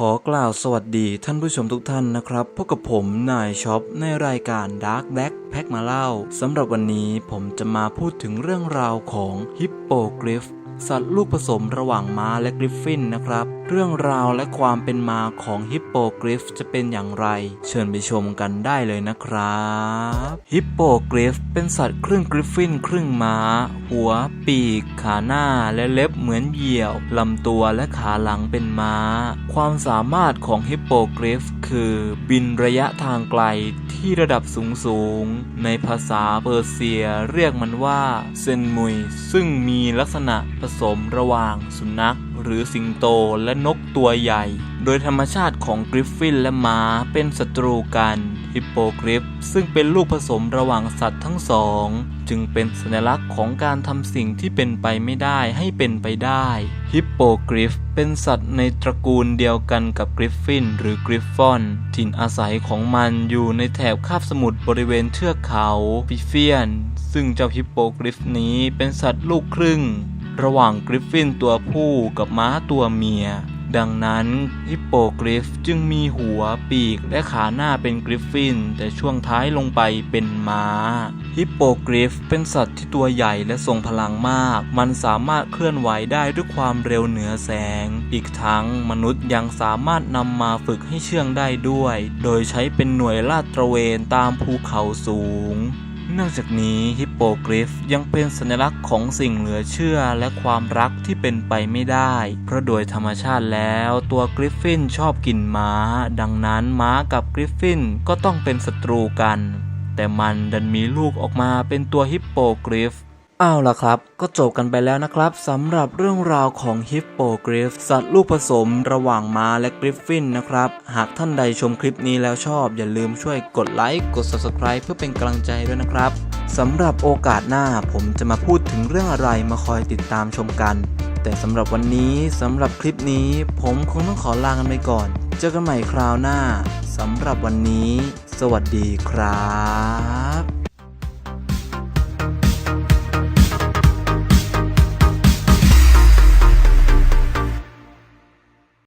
ขอกล่าวสวัสดีท่านผู้ชมทุกท่านนะครับพบกับผมนายช็อปในรายการ Dark Black แพ็กมาเล่าสำหรับวันนี้ผมจะมาพูดถึงเรื่องราวของฮิปโปกริฟ สัตว์ลูกผสมระหว่างม้าและกริฟฟินนะครับ เรื่องราวและความเป็นมาของฮิปโปกริฟจะเป็นอย่างไร เชิญไปชมกันได้เลยนะครับ ฮิปโปกริฟเป็นสัตว์ครึ่งกริฟฟินครึ่งม้า หัว ปีก ขาหน้าและเล็บเหมือนเหยี่ยวลำตัวและขาหลังเป็นม้า ความสามารถของฮิปโปกริฟคือ บินระยะทางไกล ที่ระดับสูงสูงในภาษาเปอร์เซียเรียกมันว่าเซนมุย ซึ่งมีลักษณะผสมระหว่างสุนัข หรือสิงโตและนกตัวใหญ่ โดยธรรมชาติของกริฟฟินและม้าเป็นศัตรูกัน ฮิปโปกริฟซึ่งเป็นลูกผสมระหว่างสัตว์ทั้งสอง จึงเป็นสัญลักษณ์ของการทำสิ่งที่เป็นไปไม่ได้ให้เป็นไปได้ ฮิปโปกริฟเป็นสัตว์ในตระกูลเดียวกันกับกริฟฟินหรือกริฟฟอน ถิ่นอาศัยของมันอยู่ในแถบคาบสมุทรบริเวณเทือกเขา พิเฟียน ซึ่งเจ้าฮิปโปกริฟนี้เป็นสัตว์ลูกครึ่ง ระหว่างกริฟฟินตัวผู้กับม้าตัวเมีย ดังนั้นฮิปโปกริฟจึงมีหัวปีกและขาหน้าเป็นกริฟฟิน แต่ช่วงท้ายลงไปเป็นม้า ฮิปโปกริฟเป็นสัตว์ที่ตัวใหญ่และทรงพลังมาก มันสามารถเคลื่อนไหวได้ด้วยความเร็วเหนือแสง อีกทั้งมนุษย์ยังสามารถนำมาฝึกให้เชื่องได้ด้วย โดยใช้เป็นหน่วยลาดตระเวนตามภูเขาสูง นอกจากนี้ฮิปโปกริฟยังเป็นสัญลักษณ์ของสิ่งเหลือเชื่อและความรักที่เป็นไปไม่ได้ เพราะโดยธรรมชาติแล้วตัวกริฟฟินชอบกินม้า ดังนั้นม้ากับกริฟฟินก็ต้องเป็นศัตรูกัน แต่มันดันมีลูกออกมาเป็นตัวฮิปโปกริฟ เอาล่ะครับ ก็จบกันไปแล้วนะครับสำหรับเรื่องราวของฮิปโปกริฟสัตว์ลูกผสมระหว่างม้าและกริฟฟินนะครับ หากท่านใดชมคลิปนี้แล้วชอบ อย่าลืมช่วยกดไลค์กด Subscribe เพื่อเป็นกำลังใจด้วยนะครับสำหรับโอกาสหน้าผมจะมาพูดถึงเรื่องอะไรมาคอยติดตามชมกัน แต่สำหรับวันนี้สำหรับคลิปนี้ผมคงต้องขอลากันไปก่อน เจอกันใหม่คราวหน้าสำหรับวันนี้ สวัสดีครับ